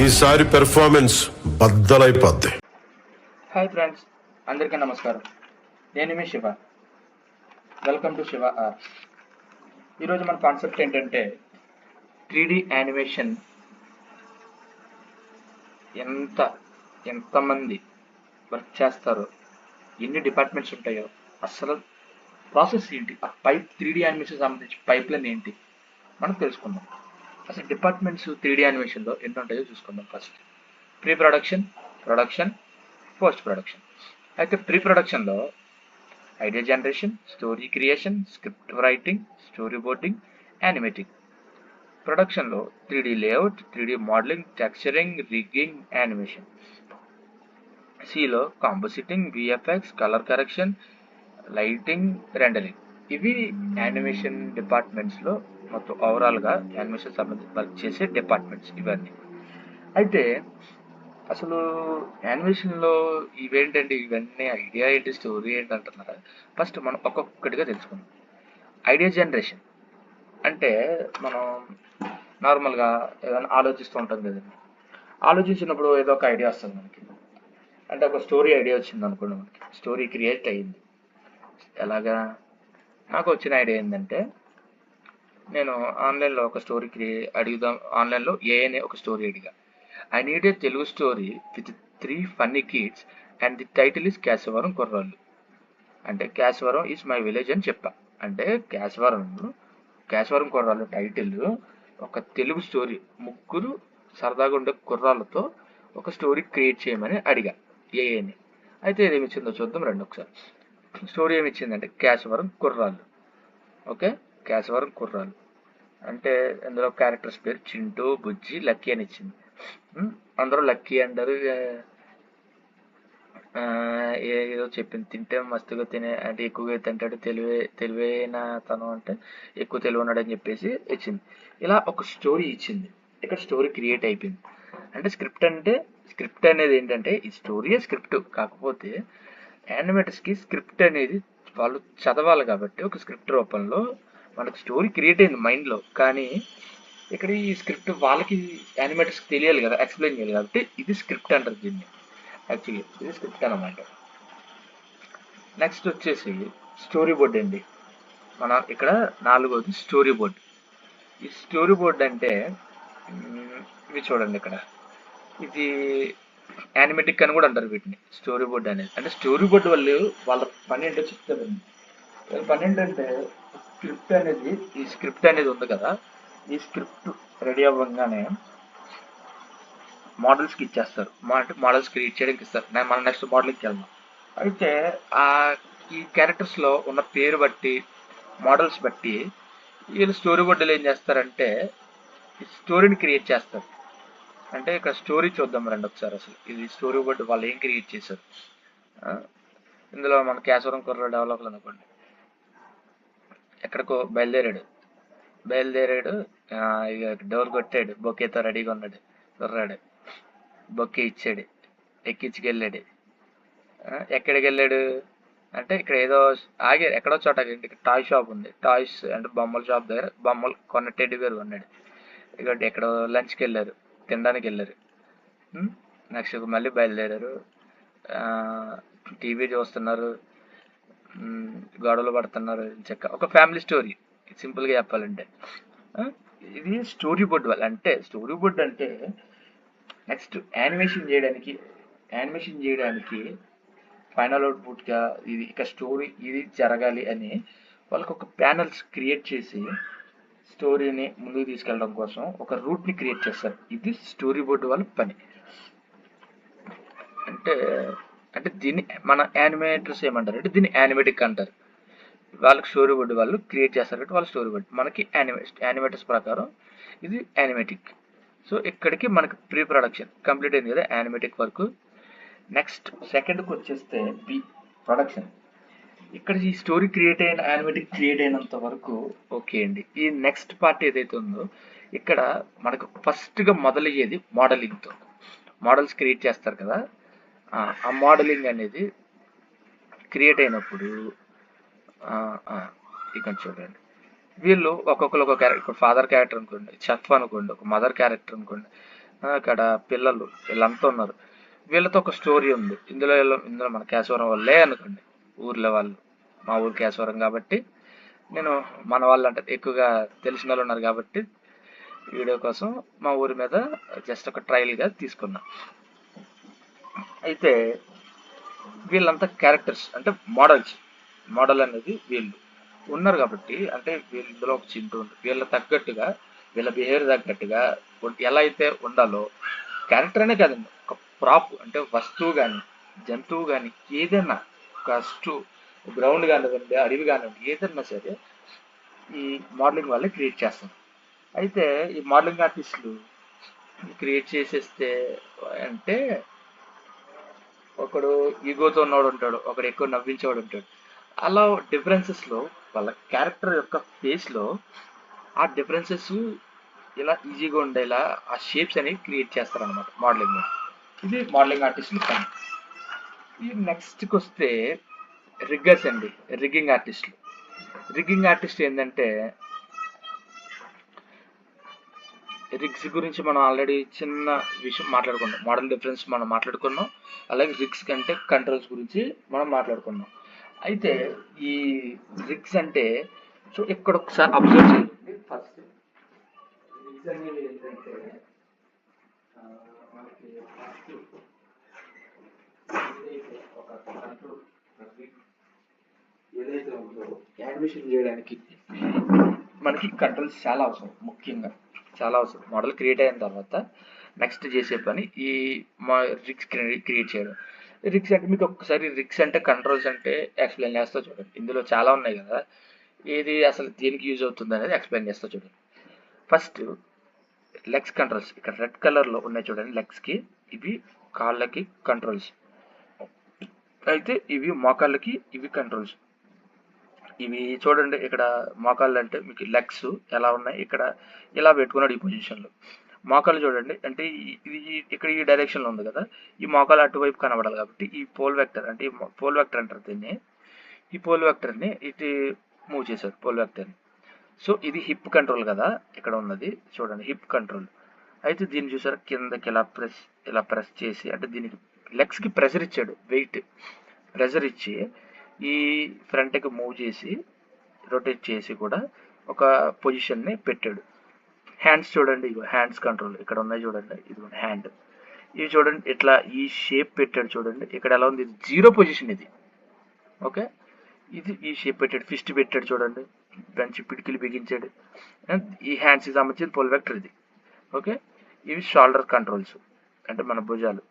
ఈసారి performance బద్దలైపోద్ది. Hi friends అందరికీ నమస్కారం. నేను మీ Shiva. Welcome to Shiva R ఈరోజు మన కాన్సెప్ట్ ఏంటంటే త్రీ యానిమేషన్. ఎంత ఎంతమంది వర్క్ చేస్తారో ఎన్ని డిపార్ట్మెంట్స్ ఉంటాయో అసలు ప్రాసెస్ ఏంటి? ఆ పైప్ త్రీ డి యానిమేషన్ సంబంధించి పైప్ లైన్ ఏంటి మనం తెలుసుకుందాం. అసలు డిపార్ట్మెంట్స్ త్రీడీ యానిమేషన్లో ఎన్ని ఉంటాయో చూసుకుందాం first pre production production post production అయితే ప్రీ ప్రొడక్షన్లో idea generation story creation script writing storyboarding animating ప్రొడక్షన్లో three D layout three D modelling texturing rigging animation సిలో compositing VFX colour correction lighting rendering ఇవి animation డిపార్ట్మెంట్స్లో మొత్తం ఓవరాల్గా animation సంబంధించి work చేసే డిపార్ట్మెంట్స్ ఇవన్నీ. అయితే అసలు యానిమేషన్లో ఇవేంటండి? ఇవన్నీ ఐడియా ఏంటి? స్టోరీ ఏంటి అంటున్నారా? ఫస్ట్ మనం ఒక్కొక్కటిగా తెలుసుకుందాం. ఐడియా జనరేషన్ అంటే మనం నార్మల్గా ఏదైనా ఆలోచిస్తూ ఉంటాం కదండి. ఆలోచించినప్పుడు ఏదో ఒక ఐడియా వస్తుంది మనకి. అంటే ఒక స్టోరీ ఐడియా వచ్చింది అనుకోండి మనకి. స్టోరీ క్రియేట్ అయ్యింది. ఎలాగా? నాకు వచ్చిన ఐడియా ఏంటంటే నేను ఆన్లైన్లో ఒక స్టోరీ అడుగుదాం ఆన్లైన్లో ఏ అనే ఒక స్టోరీ అడిగా. I need a Telugu story with three funny kids and the title is Keshavaram కుర్రాళ్ళు అంటే కేశవరం ఈజ్ మై విలేజ్ అని చెప్పా. అంటే కేశవరం కేశవరం కుర్రాళ్ళు టైటిల్ ఒక తెలుగు స్టోరీ. ముగ్గురు సరదాగా ఉండే కుర్రాళ్ళతో ఒక స్టోరీ క్రియేట్ చేయమని అడిగా ఏఏని అయితే ఏమి ఇచ్చిందో చూద్దాం రండి ఒకసారి. స్టోరీ ఏమి ఇచ్చిందంటే కేశవరం కుర్రాళ్ళు ఓకే? కేశవరం కుర్రాళ్ళు అంటే ఇందులో క్యారెక్టర్స్ పేరు చింటూ బుజ్జి లక్కీ అని ఇచ్చింది. అందరూ లక్కీ అంటారు. ఏదో చెప్పింది. తింటే మస్తుగా తినే అంటే ఎక్కువగా తింటాడు తెలివే తెలివైన తను అంటే ఎక్కువ తెలివి ఉన్నాడు అని చెప్పేసి ఇచ్చింది. ఇలా ఒక స్టోరీ ఇచ్చింది. ఇక్కడ స్టోరీ క్రియేట్ అయిపోయింది. అంటే స్క్రిప్ట్ అంటే స్క్రిప్ట్ అనేది ఏంటంటే ఈ స్టోరీయే స్క్రిప్ట్ కాకపోతే యానిమేటర్స్కి స్క్రిప్ట్ అనేది వాళ్ళు చదవాలి కాబట్టి ఒక స్క్రిప్ట్ రూపంలో మనకు స్టోరీ క్రియేట్ అయింది మైండ్లో కానీ ఇక్కడ ఈ స్క్రిప్ట్ వాళ్ళకి యానిమేటర్స్కి తెలియాలి కదా ఎక్స్ప్లెయిన్ చేయాలి కాబట్టి ఇది స్క్రిప్ట్ అంటారు దీన్ని యాక్చువల్లీ ఇది స్క్రిప్ట్ అనమాట నెక్స్ట్ వచ్చేసి స్టోరీ బోర్డ్ అండి. మన ఇక్కడ నాలుగోది స్టోరీ బోర్డ్ ఈ స్టోరీ బోర్డ్ అంటే ఇవి చూడండి ఇక్కడ. ఇది యానిమేటిక్ అని కూడా అంటారు వీటిని స్టోరీ బోర్డ్ అనేది. అంటే స్టోరీ బోర్డ్ వాళ్ళు వాళ్ళ పని ఏంటో చెప్తారండి వాళ్ళ పని ఏంటంటే స్క్రిప్ట్ అనేది ఈ స్క్రిప్ట్ అనేది ఉంది కదా ఈ స్క్రిప్ట్ రెడీ అవ్వగానే మోడల్స్కి ఇచ్చేస్తారు. మా అంటే మోడల్స్ క్రియేట్ చేయడానికి ఇస్తారు. నేను మన నెక్స్ట్ మోడల్కి వెళ్దాం. అయితే ఆ ఈ క్యారెక్టర్స్లో ఉన్న పేరు బట్టి మోడల్స్ బట్టి వీళ్ళు స్టోరీ బోర్డులు ఏం చేస్తారంటే ఈ స్టోరీని క్రియేట్ చేస్తారు. అంటే ఇక్కడ స్టోరీ చూద్దాం రండి ఒకసారి అసలు. ఇది స్టోరీ బోర్డు వాళ్ళు ఏం క్రియేట్ చేశారు? ఇందులో మన కేశవరం కుర్ర డెవలప్లు అనుకోండి. ఎక్కడికో బయలుదేరాడు. బయలుదేరాడు ఇక డోర్ కొట్టాడు బొకేతో రెడీగా ఉన్నాడు కుర్రాడు బొకే ఇచ్చాడు ఎక్కించుకెళ్ళాడు. ఎక్కడికి వెళ్ళాడు అంటే ఇక్కడ ఏదో ఆగే ఎక్కడో చోట టాయ్ షాప్ ఉంది. టాయ్స్ అంటే బొమ్మల షాప్ దగ్గర బొమ్మలు కొన్న టెడ్డి వేరు కొన్నాడు ఇక ఎక్కడో లంచ్కి వెళ్ళారు తినడానికి వెళ్ళారు నెక్స్ట్ మళ్ళీ బయలుదేరారు. టీవీ చూస్తున్నారు. గొడవలు పడుతున్నారు చెక్క. ఒక ఫ్యామిలీ స్టోరీ సింపుల్గా చెప్పాలంటే. ఇది స్టోరీ బోర్డ్ వల్ల. అంటే స్టోరీ బోర్డ్ అంటే నెక్స్ట్ యానిమేషన్ చేయడానికి యానిమేషన్ చేయడానికి ఫైనల్ అవుట్పుట్గా ఇది ఇక స్టోరీ ఇది జరగాలి అని వాళ్ళకి ఒక ప్యానల్స్ క్రియేట్ చేసి స్టోరీని ముందుకు తీసుకెళ్ళడం కోసం ఒక రూట్ని క్రియేట్ చేస్తారు. ఇది స్టోరీ బోర్డు వాళ్ళ పని. అంటే అంటే దీన్ని మన యానిమేటర్స్ ఏమంటారు అంటే దీన్ని యానిమేటిక్ అంటారు. వాళ్ళకి స్టోరీ బోర్డు వాళ్ళు క్రియేట్ చేస్తారు కాబట్టి వాళ్ళ స్టోరీ బోర్డ్ మనకి యానిమే యానిమేటర్స్ ప్రకారం ఇది యానిమేటిక్. సో ఇక్కడికి మనకి ప్రీ ప్రొడక్షన్ కంప్లీట్ అయింది కదా యానిమేటిక్ వర్క్. నెక్స్ట్ సెకండ్కి వచ్చేస్తే బి ప్రొడక్షన్. ఇక్కడ ఈ స్టోరీ క్రియేట్ అయిన యానిమేటిక్ క్రియేట్ అయినంత వరకు ఓకే అండి. ఈ నెక్స్ట్ పార్ట్ ఏదైతే ఉందో ఇక్కడ మనకు ఫస్ట్గా మొదలయ్యేది మోడలింగ్తో. మోడల్స్ క్రియేట్ చేస్తారు కదా. ఆ, మోడలింగ్ అనేది క్రియేట్ అయినప్పుడు ఇక్కడ చూడండి. వీళ్ళు ఒక్కొక్కరు ఒక క్యారెక్టర్ ఫాదర్ క్యారెక్టర్ అనుకోండి చెఫ్ అనుకోండి ఒక మదర్ క్యారెక్టర్ అనుకోండి అక్కడ పిల్లలు వీళ్ళంతా ఉన్నారు. వీళ్ళతో ఒక స్టోరీ ఉంది. ఇందులో ఇందులో మన కేశవరం వాళ్ళే అనుకోండి. ఊర్లో వాళ్ళు మా ఊరు కేశవరం కాబట్టి నేను మన వాళ్ళు అంటే ఎక్కువగా తెలిసిన వాళ్ళు ఉన్నారు కాబట్టి వీడియో కోసం మా ఊరి మీద జస్ట్ ఒక ట్రయల్గా తీసుకున్నా. అయితే వీళ్ళంతా క్యారెక్టర్స్ అంటే మోడల్స్ మోడల్ అనేది వీళ్ళు. ఉన్నారు కాబట్టి అంటే వీళ్ళ ఇందులో ఒక చింటూ ఉంది. వీళ్ళ తగ్గట్టుగా వీళ్ళ బిహేవియర్ తగ్గట్టుగా ఎలా అయితే ఉండాలో క్యారెక్టర్ అనే కాదండి ఒక ప్రాప్ అంటే వస్తువు కానీ జంతువు కానీ ఏదైనా ఒక స్టూ గ్రౌండ్ కానివ్వండి అడవి కానివ్వండి ఏదైనా సరే ఈ మోడలింగ్ వాళ్ళే క్రియేట్ చేస్తాం అయితే ఈ మోడలింగ్ ఆర్టిస్టులు క్రియేట్ చేసేస్తే అంటే ఒకడు ఈగోతో ఉన్నవాడు ఉంటాడు ఒకడు ఎక్కువ నవ్వించేవాడు ఉంటాడు అలా డిఫరెన్సెస్లో లో వాళ్ళ క్యారెక్టర్ యొక్క face లో ఆ డిఫరెన్సెస్ ఇలా ఈజీగా ఉండేలా ఆ షేప్స్ అనేవి క్రియేట్ చేస్తారనమాట మోడలింగ్ ఇది మోడలింగ్ ఆర్టిస్టులు పని. ఈ నెక్స్ట్కి వస్తే రిగ్గర్స్ అండి రిగ్గింగ్ ఆర్టిస్టులు రిగ్గింగ్ ఆర్టిస్ట్ ఏంటంటే రిగ్స్ గురించి మనం ఆల్రెడీ చిన్న విషయం మాట్లాడుకున్నాం. మోడల్ డిఫరెన్స్ మనం మాట్లాడుకున్నాం. అలాగే రిగ్స్ కంటే కంట్రోల్స్ గురించి మనం మాట్లాడుకున్నాం. అయితే ఈ రిగ్స్ అంటే సో ఇక్కడ ఒకసారి అబ్జర్వ్ చేయండి ఫస్ట్ రిగ్స్ ఏంటంటే ఒక ఏదైతే ఉందో యానిమేషన్ చేయడానికి మనకి కంట్రోల్స్ చాలా అవసరం ముఖ్యంగా. చాలా అవసరం. మోడల్ క్రియేట్ అయిన తర్వాత నెక్స్ట్ చేసే పని ఈ మా రిక్స్ క్రియేట్ చేయడం. రిక్స్ అంటే మీకు ఒక్కసారి రిక్స్ అంటే కంట్రోల్స్ అంటే ఎక్స్ప్లెయిన్ చేస్తా చూడండి. ఇందులో చాలా ఉన్నాయి కదా. ఏది అసలు దేనికి యూజ్ అవుతుంది అనేది ఎక్స్ప్లెయిన్ చేస్తా చూడండి. ఫస్ట్ లెగ్స్ కంట్రోల్స్ ఇక్కడ రెడ్ కలర్లో ఉన్నాయి చూడండి లెగ్స్కి ఇవి కాళ్ళకి కంట్రోల్స్ అయితే ఇవి మోకాళ్ళకి ఇవి కంట్రోల్స్ ఇవి చూడండి ఇక్కడ మోకాళ్ళు అంటే మీకు లెగ్స్ ఎలా ఉన్నాయి ఇక్కడ ఇలా పెట్టుకున్నాడు ఈ పొజిషన్లో మోకాళ్ళు చూడండి అంటే ఇది ఇక్కడ ఈ డైరెక్షన్లో ఉంది కదా ఈ మోకాలు అటువైపు కనబడాలి కాబట్టి ఈ పోల్ వెక్టర్ అంటే ఈ పోల్ వెక్టర్ అంటారు దీన్ని. ఈ పోల్ వెక్టర్ని ఇటు మూవ్ చేశారు పోల్ వెక్టర్ని సో ఇది హిప్ కంట్రోల్ కదా ఇక్కడ ఉన్నది. చూడండి హిప్ కంట్రోల్ అయితే దీన్ని చూసారు కిందకి ఇలా ప్రెస్ ఇలా ప్రెస్ చేసి అంటే దీనికి లెగ్స్కి ప్రెషర్ ఇచ్చాడు వెయిట్ ప్రెషర్ ఇచ్చి ఈ ఫ్రంట్కి మూవ్ చేసి రొటేట్ చేసి కూడా ఒక పొజిషన్ని పెట్టాడు. హ్యాండ్స్ చూడండి ఇగో హ్యాండ్స్ కంట్రోల్ ఇక్కడ ఉన్నాయి చూడండి ఇది హ్యాండ్ ఇవి చూడండి ఇట్లా ఈ షేప్ పెట్టాడు చూడండి ఇక్కడ ఎలా ఉంది? జీరో పొజిషన్ ఇది. ఓకే ఇది ఈ షేప్ పెట్టాడు ఫిస్ట్ పెట్టాడు చూడండి బెంచ్ పిడికిలు బిగించాడు. ఈ హ్యాండ్స్కి సంబంధించిన పోల్ వెక్టర్ ఇది. ఓకే ఇవి షోల్డర్ కంట్రోల్స్ అంటే మన భుజాలు.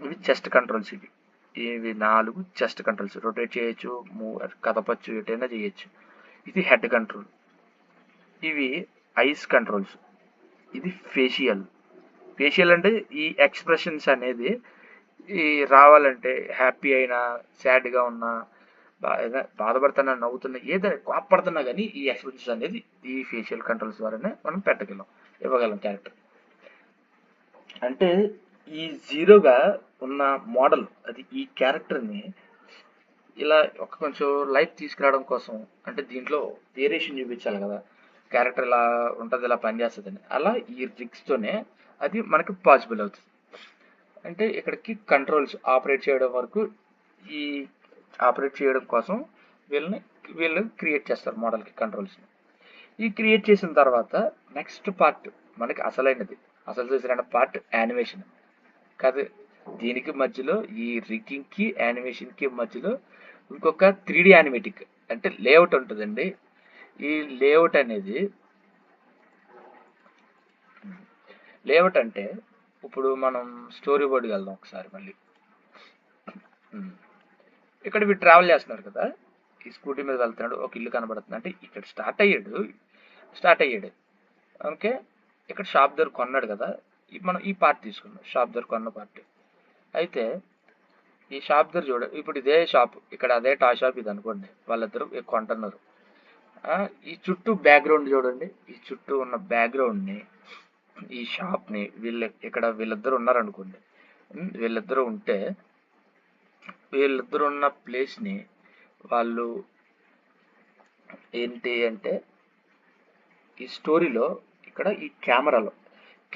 ఇవి చెస్ట్ కంట్రోల్స్ ఇవి. ఇవి నాలుగు చెస్ట్ కంట్రోల్స్ రొటేట్ చేయొచ్చు మూవ్ కదపచ్చు ఎటైనా చేయొచ్చు. ఇది హెడ్ కంట్రోల్ ఇవి ఐస్ కంట్రోల్స్ ఇది ఫేషియల్ ఫేషియల్ అంటే ఈ ఎక్స్ప్రెషన్స్ అనేది ఈ రావాలంటే హ్యాపీ అయినా సాడ్గా ఉన్నా బా- ఏదైనా బాధపడుతున్నా నవ్వుతున్నా ఏదైనా కోపడుతున్నా కానీ ఈ ఎక్స్ప్రెషన్స్ అనేది ఈ ఫేషియల్ కంట్రోల్స్ ద్వారానే మనం పెట్టగలం ఇవ్వగలం క్యారెక్టర్ అంటే ఈ జీరోగా ఉన్న మోడల్ అది ఈ క్యారెక్టర్ని ఇలా ఒక కొంచెం లైఫ్ తీసుకురావడం కోసం అంటే దీంట్లో వేరియేషన్ చూపించాలి కదా. క్యారెక్టర్ ఇలా ఉంటుంది ఇలా పనిచేస్తుందని అలా ఈ రిక్స్తోనే అది మనకి పాసిబుల్ అవుతుంది. అంటే ఇక్కడికి కంట్రోల్స్ ఆపరేట్ చేయడం వరకు ఈ ఆపరేట్ చేయడం కోసం వీళ్ళని వీళ్ళు క్రియేట్ చేస్తారు మోడల్కి కంట్రోల్స్ని. ఈ క్రియేట్ చేసిన తర్వాత నెక్స్ట్ పార్ట్ మనకి అసలైనది. అసలు చూసిన పార్ట్ యానిమేషన్. కాదు దీనికి మధ్యలో ఈ రిగ్గింగ్కి యానిమేషన్కి మధ్యలో ఇంకొక త్రీ డి యానిమేటిక్ అంటే లేఅవుట్ ఉంటుందండి. ఈ లేఅవుట్ అనేది లేఅవుట్ అంటే ఇప్పుడు మనం స్టోరీ బోర్డ్కి వెళ్దాం ఒకసారి మళ్ళీ. ఇక్కడ వీడు ట్రావెల్ చేస్తున్నారు కదా. ఈ స్కూటీ మీద వెళ్తున్నాడు. ఒక ఇల్లు కనబడుతుంది. అంటే ఇక్కడ స్టార్ట్ అయ్యాడు. స్టార్ట్ అయ్యాడు. ఓకే? ఇక్కడ షాప్ దగ్గర కొన్నాడు కదా. మనం ఈ పార్ట్ తీసుకున్నాం షాప్ దగ్గర కొన్న పార్ట్ అయితే ఈ షాప్ దగ్గర చూడ ఇప్పుడు ఇదే షాప్ ఇక్కడ అదే టా షాప్ ఇది అనుకోండి. వాళ్ళిద్దరు కొంటున్నారు. ఈ చుట్టూ బ్యాక్గ్రౌండ్ చూడండి. ఈ చుట్టూ ఉన్న బ్యాక్గ్రౌండ్ని ఈ షాప్ని వీళ్ళ ఇక్కడ వీళ్ళిద్దరు ఉన్నారనుకోండి. ఉమ్, వీళ్ళిద్దరు ఉంటే వీళ్ళిద్దరు ఉన్న ప్లేస్ని వాళ్ళు ఏంటి అంటే ఈ స్టోరీలో ఇక్కడ ఈ కెమెరాలో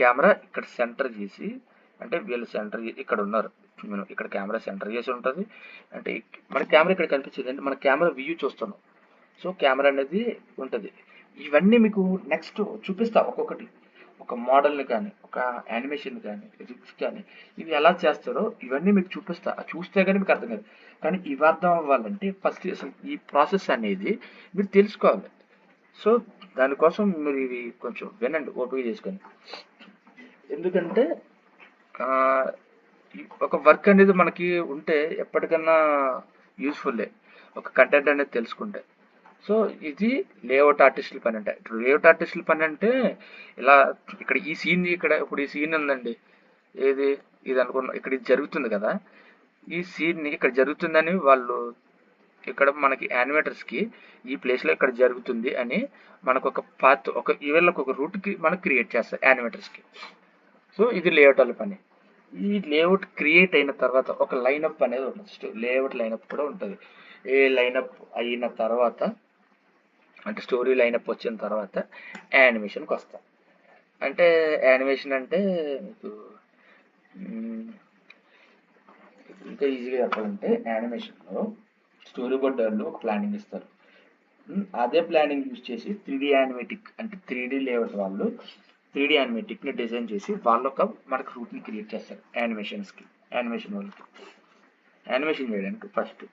కెమెరా ఇక్కడ సెంటర్ చేసి అంటే వీళ్ళు సెంటర్ ఇక్కడ ఉన్నారు. మనం ఇక్కడ కెమెరా సెంటర్ చేసి ఉంటుంది. అంటే మన కెమెరా ఇక్కడ కనిపించింది అంటే మన కెమెరా వ్యూ చూస్తున్నాం. సో కెమెరా అనేది ఉంటుంది. ఇవన్నీ మీకు నెక్స్ట్ చూపిస్తా ఒక్కొక్కటి. ఒక మోడల్ని కానీ ఒక యానిమేషన్ కానీ రిక్స్ కానీ ఇవి ఎలా చేస్తారో ఇవన్నీ మీకు చూపిస్తా. చూస్తే కానీ మీకు అర్థం కాదు. కానీ ఇవి అర్థం అవ్వాలంటే ఫస్ట్ ఈ ప్రాసెస్ అనేది మీరు తెలుసుకోవాలి. సో దానికోసం మీరు ఇవి కొంచెం వినండి ఓపిక చేసుకొని ఎందుకంటే ఒక వర్క్ అనేది మనకి ఉంటే ఎప్పటికన్నా యూస్ఫుల్లే ఒక కంటెంట్ అనేది తెలుసుకుంటే. సో ఇది లేఅవుట్ ఆర్టిస్టుల పని అంటే. ఇప్పుడు లేఅవుట్ ఆర్టిస్టుల పని అంటే ఇలా ఇక్కడ ఈ సీన్ ఇక్కడ ఇప్పుడు ఈ సీన్ ఉందండి. ఏది? ఇది అనుకున్న ఇక్కడ ఇది జరుగుతుంది కదా. ఈ సీన్ని ఇక్కడ జరుగుతుందని వాళ్ళు ఇక్కడ మనకి యానిమేటర్స్కి ఈ ప్లేస్లో ఇక్కడ జరుగుతుంది అని మనకు ఒక పాత్ ఒక ఈవెళ్ళకి ఒక రూట్కి మనకు క్రియేట్ చేస్తారు యానిమేటర్స్కి సో ఇది లేఅవుట్ వాళ్ళ పని. ఈ లేఅవుట్ క్రియేట్ అయిన తర్వాత ఒక లైనప్ అనేది ఉంటుంది. లేఅవుట్ లైనప్ కూడా ఉంటుంది. ఏ లైనప్ అయిన తర్వాత అంటే స్టోరీ లైనప్ వచ్చిన తర్వాత యానిమేషన్కి వస్తాం. అంటే యానిమేషన్ అంటే మీకు ఇంకా ఈజీగా చెప్పాలంటే యానిమేషన్లో స్టోరీ బోర్డ్ వాళ్ళు ఒక ప్లానింగ్ ఇస్తారు. అదే ప్లానింగ్ యూజ్ చేసి త్రీ డి యానిమేటిక్ అంటే త్రీ డి లేఅవుట్ వాళ్ళు త్రీ డి యానిమేటిక్ని డిజైన్ చేసి వాళ్ళ ఒక మనకు రూట్ని క్రియేట్ చేస్తారు యానిమేషన్స్కి యానిమేషన్ వాళ్ళకి. యానిమేషన్ చేయడానికి ఫస్ట్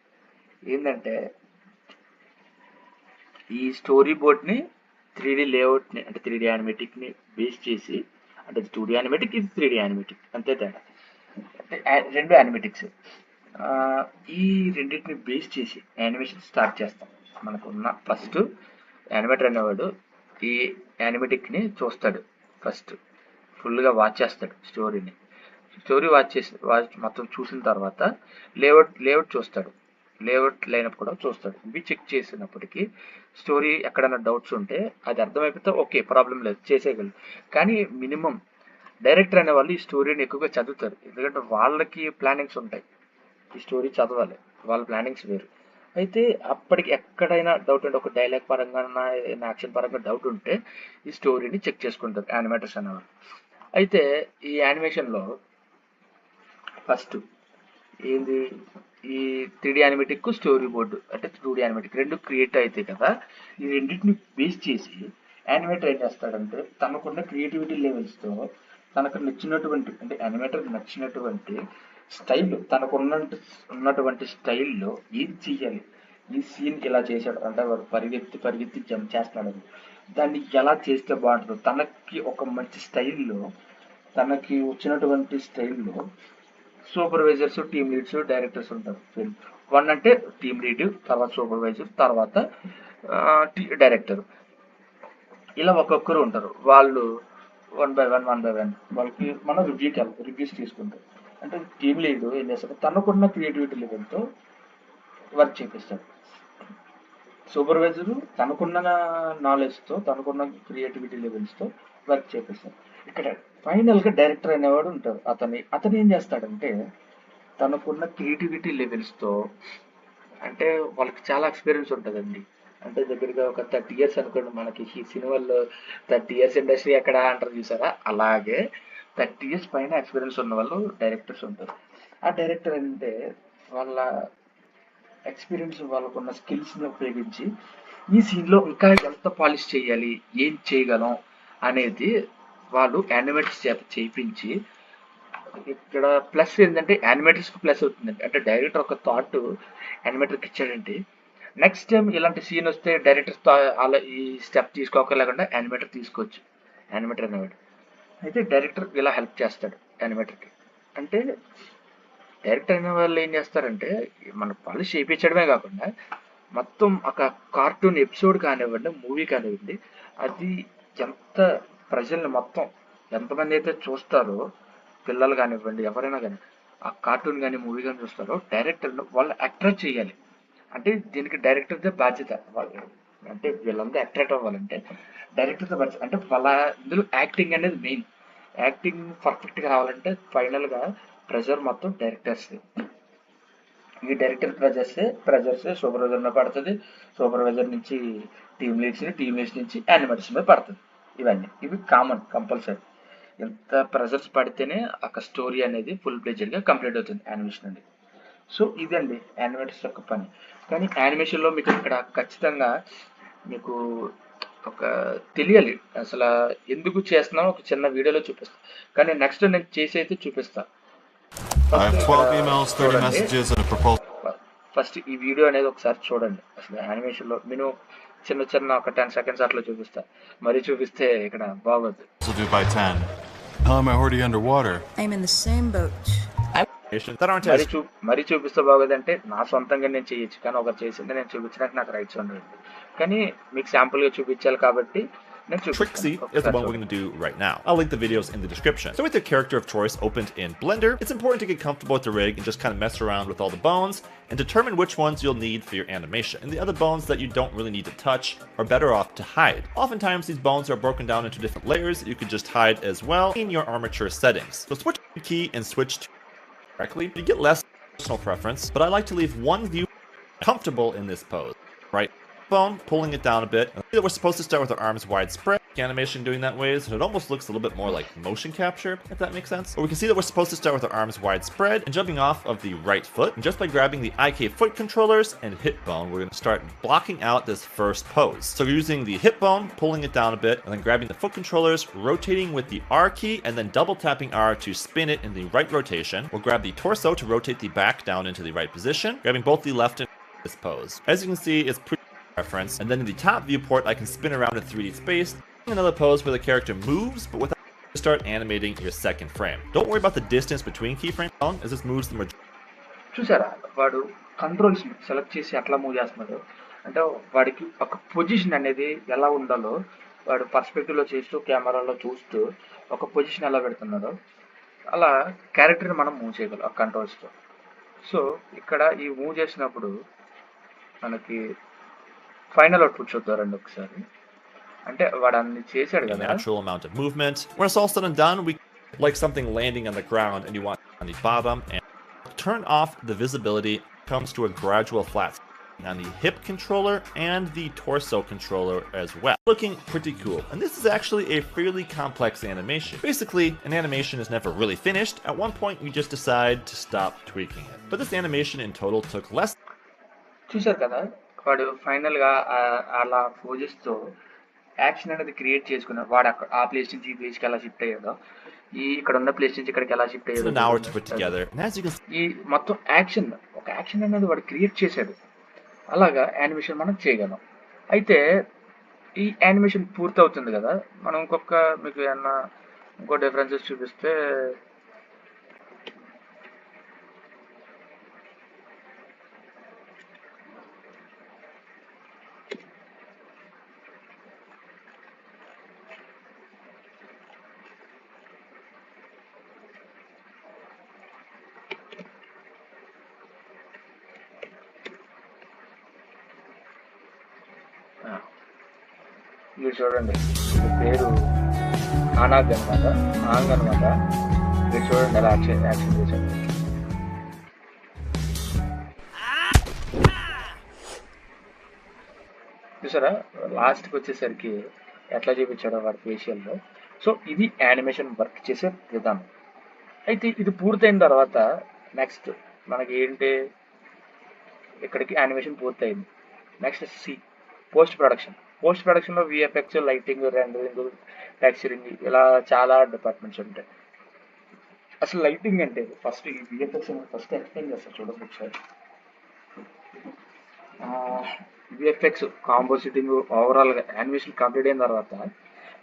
ఏంటంటే ఈ స్టోరీ బోర్డ్ని త్రీ డి లేఅవుట్ని అంటే త్రీ డి యానిమేటిక్ని బేస్ చేసి అంటే టూ యానిమేటిక్ ఇది త్రీ డి యానిమేటిక్ అంతే తేడా. అంటే రెండు యానిమేటిక్స్ ఈ రెండింటిని బేస్ చేసి యానిమేషన్ స్టార్ట్ చేస్తాం. మనకున్న ఫస్ట్ యానిమేటర్ అనేవాడు ఈ యానిమేటిక్ని చూస్తాడు. ఫస్ట్. ఫుల్గా వాచ్ చేస్తాడు స్టోరీని. స్టోరీ వాచ్ చేసి వాచ్ మొత్తం చూసిన తర్వాత లేఅవుట్ లేఅవుట్ చూస్తాడు. లేఅవుట్ లైనప్ కూడా చూస్తాడు. ఇవి చెక్ చేసినప్పటికీ స్టోరీ ఎక్కడైనా డౌట్స్ ఉంటే అది అర్థమైపోతే ఓకే ప్రాబ్లం లేదు చేసేయగలరు కానీ మినిమం డైరెక్టర్ అనే వాళ్ళు ఈ స్టోరీని ఎక్కువగా చదువుతారు. ఎందుకంటే వాళ్ళకి ప్లానింగ్స్ ఉంటాయి. ఈ స్టోరీ చదవాలి. వాళ్ళ ప్లానింగ్స్ వేరు. అయితే అప్పటికి ఎక్కడైనా డౌట్ ఉంటే ఒక డైలాగ్ పరంగా యాక్షన్ పరంగా డౌట్ ఉంటే ఈ స్టోరీని చెక్ చేసుకుంటారు యానిమేటర్స్ అనేవారు అయితే ఈ యానిమేషన్లో ఫస్ట్ ఏంది? ఈ త్రీ యానిమేటిక్ స్టోరీ బోర్డు అంటే టూ డి యానిమేటిక్ రెండు క్రియేట్ అవుతాయి కదా ఈ రెండింటిని బేస్ చేసి యానిమేటర్ ఏం చేస్తాడంటే తనకున్న క్రియేటివిటీ లెవెల్స్తో తనకు నచ్చినటువంటి అంటే యానిమేటర్ నచ్చినటువంటి స్టైల్ తనకున్న ఉన్నటువంటి స్టైల్లో ఏం చెయ్యాలి? ఈ సీన్ ఇలా చేశాడు? అంటే వాడు పరిగెత్తి పరిగెత్తి జంప్ చేస్తున్నాడు. దాన్ని ఎలా చేస్తే బాగుంటుందో తనకి ఒక మంచి స్టైల్లో తనకి వచ్చినటువంటి స్టైల్లో సూపర్వైజర్స్ టీమ్ లీడ్స్ డైరెక్టర్స్ ఉంటారు. ఫిల్మ్ వన్ అంటే టీమ్ లీడ్ తర్వాత సూపర్వైజర్ తర్వాత డైరెక్టర్ ఇలా ఒక్కొక్కరు ఉంటారు. వాళ్ళు one by one one by one వాళ్ళకి మనం రివ్యూకి రివ్యూస్ తీసుకుంటారు. అంటే ఏం లీడ్ ఏం చేస్తాడు? తనకున్న క్రియేటివిటీ లెవెల్తో వర్క్ చేపిస్తాడు. సూపర్వైజరు తనకున్న నాలెడ్జ్తో తనకున్న క్రియేటివిటీ లెవెల్స్తో వర్క్ చేపిస్తాడు. ఇక్కడ ఫైనల్గా డైరెక్టర్ అనేవాడు ఉంటాడు. అతని అతను ఏం చేస్తాడంటే తనకున్న క్రియేటివిటీ లెవెల్స్తో అంటే వాళ్ళకి చాలా ఎక్స్పీరియన్స్ ఉంటుందండి. అంటే దగ్గరగా ఒక థర్టీ ఇయర్స్ అనుకోండి మనకి ఈ సినిమాల్లో థర్టీ ఇయర్స్ ఇండస్ట్రీ ఎక్కడ అంటారు చూసారా? అలాగే థర్టీ ఇయర్స్ పైన ఎక్స్పీరియన్స్ ఉన్న వాళ్ళు డైరెక్టర్స్ ఉంటారు. ఆ డైరెక్టర్ అంటే వాళ్ళ ఎక్స్పీరియన్స్ వాళ్ళకున్న స్కిల్స్ని ఉపయోగించి ఈ సీన్లో ఇంకా ఎంత పాలిష్ చేయాలి ఏం చేయగలం అనేది వాళ్ళు యానిమేటర్స్ చేత చేయించి ఇక్కడ ప్లస్ ఏంటంటే యానిమేటర్స్కి ప్లస్ అవుతుందండి. అంటే డైరెక్టర్ ఒక థాట్ యానిమేటర్కి ఇచ్చాడంటే నెక్స్ట్ టైం ఇలాంటి సీన్ వస్తే డైరెక్టర్ అలా ఈ స్టెప్ తీసుకోకలేకుండా యానిమేటర్ తీసుకోవచ్చు. యానిమేటర్ అనేవాడు. అయితే డైరెక్టర్ ఇలా హెల్ప్ చేస్తాడు యానిమేటర్కి. అంటే డైరెక్టర్ అయిన వాళ్ళు ఏం చేస్తారంటే మన పాలిష్ చేయించడమే కాకుండా మొత్తం ఒక కార్టూన్ ఎపిసోడ్ కానివ్వండి మూవీ కానివ్వండి అది ఎంత ప్రజల్ని మొత్తం ఎంతమంది అయితే చూస్తారో పిల్లలు కానివ్వండి ఎవరైనా కానీ ఆ కార్టూన్ కానీ మూవీ కానీ చూస్తారో డైరెక్టర్ వాళ్ళు అట్రాక్ట్ చేయాలి. అంటే దీనికి డైరెక్టర్దే బాధ్యత. వాళ్ళు అంటే వీళ్ళంతా అట్రాక్ట్ అవ్వాలంటే డైరెక్టర్తో బాధ్యత. అంటే వాళ్ళ ఇందులో యాక్టింగ్ అనేది మెయిన్. యాక్టింగ్ పర్ఫెక్ట్గా రావాలంటే ఫైనల్గా ప్రెషర్ మొత్తం డైరెక్టర్స్ ఈ డైరెక్టర్ ప్రెజర్స్ ప్రెజర్స్ సూపర్వైజర్ మీద పడుతుంది. సూపర్వైజర్ నుంచి టీమ్ లీడ్స్ టీమ్ లీడ్స్ నుంచి యానిమేటర్స్ మీద పడుతుంది. ఇవన్నీ. ఇవి కామన్ కంపల్సరీ. ఎంత ప్రెజర్స్ పడితేనే ఒక స్టోరీ అనేది ఫుల్గా కంప్లీట్ అవుతుంది యానిమేషన్ అనేది. సో ఇదండి యానిమేటర్స్ యొక్క పని. కానీ యానిమేషన్లో మీకు ఇక్కడ ఖచ్చితంగా మీకు ఒక తెలియాలి అసలు ఎందుకు చేస్తున్నాం ఒక చిన్న వీడియోలో చూపిస్తా. కానీ నెక్స్ట్ నేను చేసి అయితే చూపిస్తా. I have 12 emails, 30 messages, and a proposal. First ఈ వీడియో అనేది ఒకసారి చూడండి. అసలు యానిమేషన్లో నేను చిన్న చిన్న ఒక టెన్ సెకండ్స్ అట్లా చూపిస్తా. మరి చూపిస్తే ఇక్కడ బాగోదు. Due by 10. How am I already underwater? I'm in the same boat. that aren't మరి as చూ మరి చూపిస్తే బాగోదంటే నా సొంతంగా నేను చేయొచ్చు కానీ ఒకరు చేసింది నేను చూపించడానికి నాకు రైట్స్ ఉండదు కానీ మీకు sample గా చూపించాలి కాబట్టి నేను Trixie చూపిస్తాను. is the ఒకసారి one we're చూడండి. going to do right now. I'll link the videos in the description. So with your character of choice opened in Blender, it's important to get comfortable with the rig and just kind of mess around with all the bones and determine which ones you'll need for your animation. And the other bones that you don't really need to touch are better off to hide. Oftentimes these bones are broken down into different layers that you could just hide as well in your armature settings. So switch the key and switch to correctly. You get less personal preference, but I like to leave one view comfortable in this pose. Right bone, pulling it down a bit. We're supposed to start with our arms wide spread. Animation doing that way, so it almost looks a little bit more like motion capture, if that makes sense. Or we can see that we're supposed to start with our arms wide spread and jumping off of the right foot. And just by grabbing the IK foot controllers and hip bone, we're going to start blocking out this first pose. So using the hip bone, pulling it down a bit, and then grabbing the foot controllers, rotating with the R key, and then double tapping R to spin it in the right rotation. We'll grab the torso to rotate the back down into the right position, grabbing both the left and this pose. As you can see, it's pretty reference. And then in the top viewport, I can spin around in 3D space Another pose where the character moves, but without to start animating your second frame. Don't worry about the distance between keyframes alone, as this moves the majority. చూసారా వాడు controls select చేసి ఎట్లా move చేస్తున్నాడు అంటే వాడికి ఒక position అనేది ఎలా ఉండాలో వాడు పర్స్పెక్టివ్ లో చేస్తూ కెమెరాలో చూస్తూ ఒక పొజిషన్ ఎలా పెడుతున్నాడో అలా క్యారెక్టర్ని మనం మూవ్ చేయగలం ఆ కంట్రోల్స్తో సో ఇక్కడ ఈ మూవ్ చేసినప్పుడు మనకి ఫైనల్ అవుట్పుట్ చూద్దారండి ఒకసారి అంటే వాడు అన్ని చేశాడు a కదా natural amount of movement. When it's all said and done, we like something landing on the ground and you want on the bottom and turn off the visibility comes to a gradual flat on the hip controller and the torso controller as well. Looking pretty cool. And this is actually a fairly complex animation. Basically, an animation is never really finished. At one point, you just decide to stop tweaking it. But this animation in total took less చూశారు కదా వాడు final గా ఆ- అలా పూజిస్తూ action అనేది create చేసుకున్నాడు వాడు అక్కడ ఆ ప్లేస్ నుంచి ఈ ప్లేస్కి ఎలా షిఫ్ట్ అయ్యాడో ఈ ఇక్కడ ఉన్న ప్లేస్ నుంచి ఇక్కడికి ఎలా షిఫ్ట్ అయ్యాడో ఈ మొత్తం యాక్షన్ ఒక యాక్షన్ అనేది వాడు క్రియేట్ చేశాడు. అలాగా యానిమేషన్ మనం చేయగలం. అయితే ఈ యానిమేషన్ పూర్తి అవుతుంది కదా మనం ఇంకొక మీకు ఏమన్నా ఇంకో డిఫరెన్సెస్ చూపిస్తే చూడండి. పేరు ఆనాగ్ అనమాట ఆంగ్ అనమాట ఇది చూడండి ఎలా యాక్షన్ యాక్షన్ చేశాడు చూసారా? లాస్ట్కి వచ్చేసరికి ఎట్లా చూపించాడో వాడి ఫేషియల్లో సో ఇది యానిమేషన్ వర్క్ చేసే విధానం. అయితే ఇది పూర్తయిన తర్వాత నెక్స్ట్ మనకి ఏంటి? ఇక్కడికి యానిమేషన్ పూర్తయింది. నెక్స్ట్ సి పోస్ట్ ప్రొడక్షన్ పోస్ట్ ప్రొడక్షన్లో విఎఫ్ఎక్స్ లైటింగ్ రెండరింగ్ టెక్స్చరింగ్ ఇలా చాలా డిపార్ట్మెంట్స్ ఉంటాయి. అసలు లైటింగ్ అంటే ఫస్ట్ ఈ విఎఫ్ఎక్స్ ఫస్ట్ ఎక్స్ప్లెయిన్ చేస్తారు చూడండి ఒకసారి. విఎఫ్ఎక్స్ కాంపోజిటింగ్ ఓవరాల్గా యానిమేషన్ కంప్లీట్ అయిన తర్వాత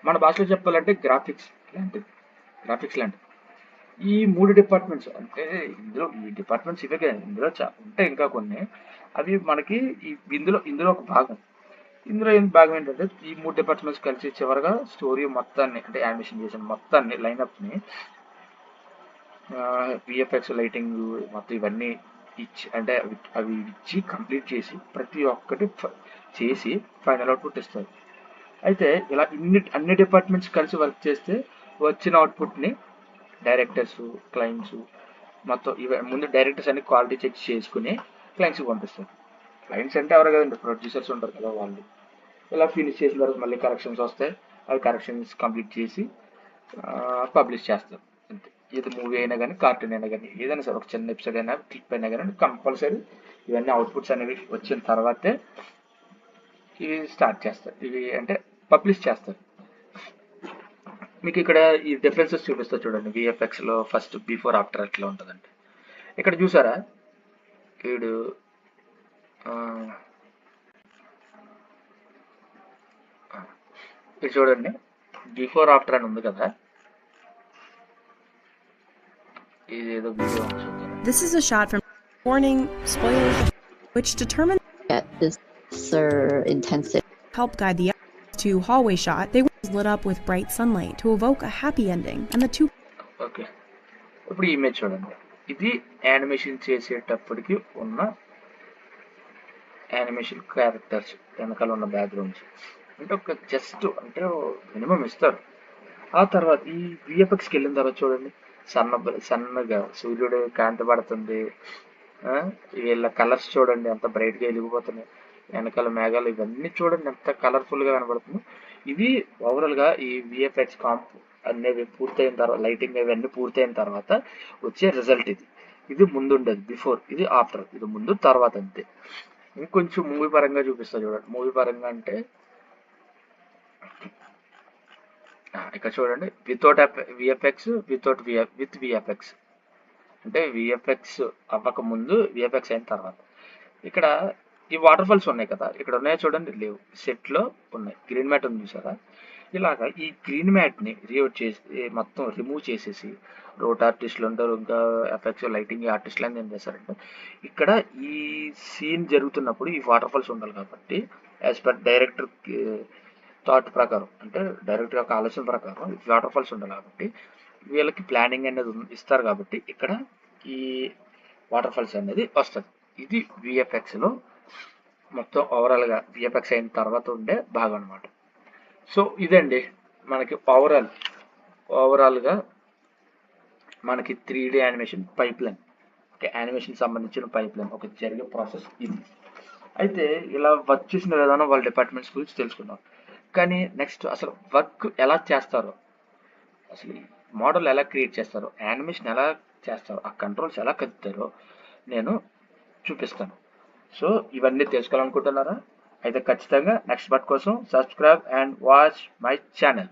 మన భాషలో చెప్పాలంటే గ్రాఫిక్స్ లాంటిది. గ్రాఫిక్స్ లాంటిది. ఈ మూడు డిపార్ట్మెంట్స్ అంటే ఇందులో ఈ డిపార్ట్మెంట్స్ ఇవే ఇందులో ఉంటాయి ఇంకా కొన్ని. అవి మనకి ఇందులో ఇందులో ఒక భాగం. ఇందులో ఏం భాగం ఏంటంటే ఈ మూడు డిపార్ట్మెంట్స్ కలిసి చివరగా స్టోరీ మొత్తాన్ని అంటే యానిమేషన్ చేసిన మొత్తాన్ని లైనప్ని విఎఫ్ఎక్స్ లైటింగ్ మొత్తం ఇవన్నీ ఇచ్చి అంటే అవి ఇచ్చి కంప్లీట్ చేసి ప్రతి ఒక్కటి చేసి ఫైనల్ అవుట్పుట్ ఇస్తారు. అయితే ఇలా ఇన్ని అన్ని డిపార్ట్మెంట్స్ కలిసి వర్క్ చేస్తే వచ్చిన అవుట్పుట్ని డైరెక్టర్స్ క్లయింట్స్ మొత్తం ఇవ ముందు డైరెక్టర్స్ అన్ని క్వాలిటీ చెక్ చేసుకుని క్లయింట్స్కి పంపిస్తారు. క్లయింట్స్ అంటే ఎవరు కదండి? ప్రొడ్యూసర్స్ ఉంటారు కదా వాళ్ళు. ఇలా ఫినిష్ చేసిన తర్వాత మళ్ళీ కరెక్షన్స్ వస్తాయి. అవి కరెక్షన్స్ కంప్లీట్ చేసి పబ్లిష్ చేస్తారు. అంతే. ఇది మూవీ అయినా కానీ కార్టూన్ అయినా కానీ ఏదైనా సరే ఒక చిన్న ఎపిసోడ్ అయినా క్లిప్ అయినా కానీ కంపల్సరీ ఇవన్నీ అవుట్పుట్స్ అనేవి వచ్చిన తర్వాతే ఇవి స్టార్ట్ చేస్తారు. ఇవి అంటే పబ్లిష్ చేస్తారు. మీకు ఇక్కడ ఈ డిఫరెన్సెస్ చూపిస్తా చూడండి. విఎఫ్ఎక్స్లో ఫస్ట్ బిఫోర్ ఆఫ్టర్ ఎట్లా ఉంటుందంటే ఇక్కడ చూసారా? వీడు ఇది చూడండి బిఫోర్ ఆఫ్టర్ అని ఉంది కదా ఇది ఏదో వీడియో ఉంది చూద్దాం This is a shot from warning spoilers, which determine at this uh, intensive help guide the audience to hallway shot. They were lit up with bright sunlight to evoke a happy ending, and the two okay ఇప్పుడు ఈ image చూడండి ఇది animation చేసేటప్పటికి ఉన్న animation characters వెనకాల ఉన్న backgrounds అంటే ఒక జస్ట్ అంటే మినిమం ఇస్తారు. ఆ తర్వాత ఈ విఎఫ్ఎక్స్కి వెళ్ళిన తర్వాత చూడండి సన్న సన్నగా సూర్యుడు కాంతి పడుతుంది. వీళ్ళ కలర్స్ చూడండి ఎంత బ్రైట్గా వెలిగిపోతున్నాయి. వెనకాల మేఘాలు ఇవన్నీ చూడండి ఎంత కలర్ఫుల్గా కనబడుతుంది. ఇది ఓవరాల్గా ఈ విఎఫ్ఎక్స్ కాంప్ అనేవి పూర్తయిన తర్వాత లైటింగ్ అవన్నీ పూర్తయిన తర్వాత వచ్చే రిజల్ట్ ఇది. ఇది ముందు ఉండదు బిఫోర్ ఇది ఆఫ్టర్ ఇది ముందు తర్వాత అంతే. ఇంకొంచెం మూవీ పరంగా చూపిస్తా చూడండి. మూవీ పరంగా అంటే ఇక్కడ చూడండి. Without VFX without with VFX అంటే విఎఫ్ఎక్స్ అవ్వక ముందు విఎఫ్ఎక్స్ అయిన తర్వాత. ఇక్కడ ఈ వాటర్ ఫాల్స్ ఉన్నాయి కదా ఇక్కడ ఉన్నాయి చూడండి. లేవు. సెట్లో ఉన్నాయి. గ్రీన్ మ్యాట్ ఉంది చూసారా? ఇలాగా ఈ గ్రీన్ మ్యాట్ని రియోట్ చేసి మొత్తం రిమూవ్ చేసేసి రోడ్ ఆర్టిస్టులు ఉంటారు ఇంకా ఎఫెక్ట్స్ లైటింగ్ ఆర్టిస్టులు అని ఏం చేస్తారంటే ఇక్కడ ఈ సీన్ జరుగుతున్నప్పుడు ఈ వాటర్ ఫాల్స్ ఉండాలి కాబట్టి యాజ్ పర్ డైరెక్టర్ థాట్ ప్రకారం అంటే డైరెక్టర్ యొక్క ఆలోచన ప్రకారం వాటర్ ఫాల్స్ ఉండాలి కాబట్టి వీళ్ళకి ప్లానింగ్ అనేది ఇస్తారు కాబట్టి ఇక్కడ ఈ వాటర్ ఫాల్స్ అనేది వస్తుంది. ఇది విఎఫ్ఎక్స్లో మొత్తం ఓవరాల్గా విఎఫ్ఎక్స్ అయిన తర్వాత ఉండే భాగం అనమాట సో ఇదండి మనకి ఓవరాల్ ఓవరాల్గా మనకి three D animation pipeline okay animation సంబంధించిన పైప్ లైన్ ఒక జరిగే ప్రాసెస్ ఇది. అయితే ఇలా వర్క్ చేసిన విధానం వాళ్ళ డిపార్ట్మెంట్స్ గురించి తెలుసుకున్నాం కానీ నెక్స్ట్ అసలు వర్క్ ఎలా చేస్తారో అసలు మోడల్ ఎలా క్రియేట్ చేస్తారో యానిమేషన్ ఎలా చేస్తారో ఆ కంట్రోల్స్ ఎలా కలుపుతారో నేను చూపిస్తాను. సో ఇవన్నీ తెలుసుకోవాలనుకుంటున్నారా? అయితే ఖచ్చితంగా నెక్స్ట్ పార్ట్ కోసం subscribe and watch my channel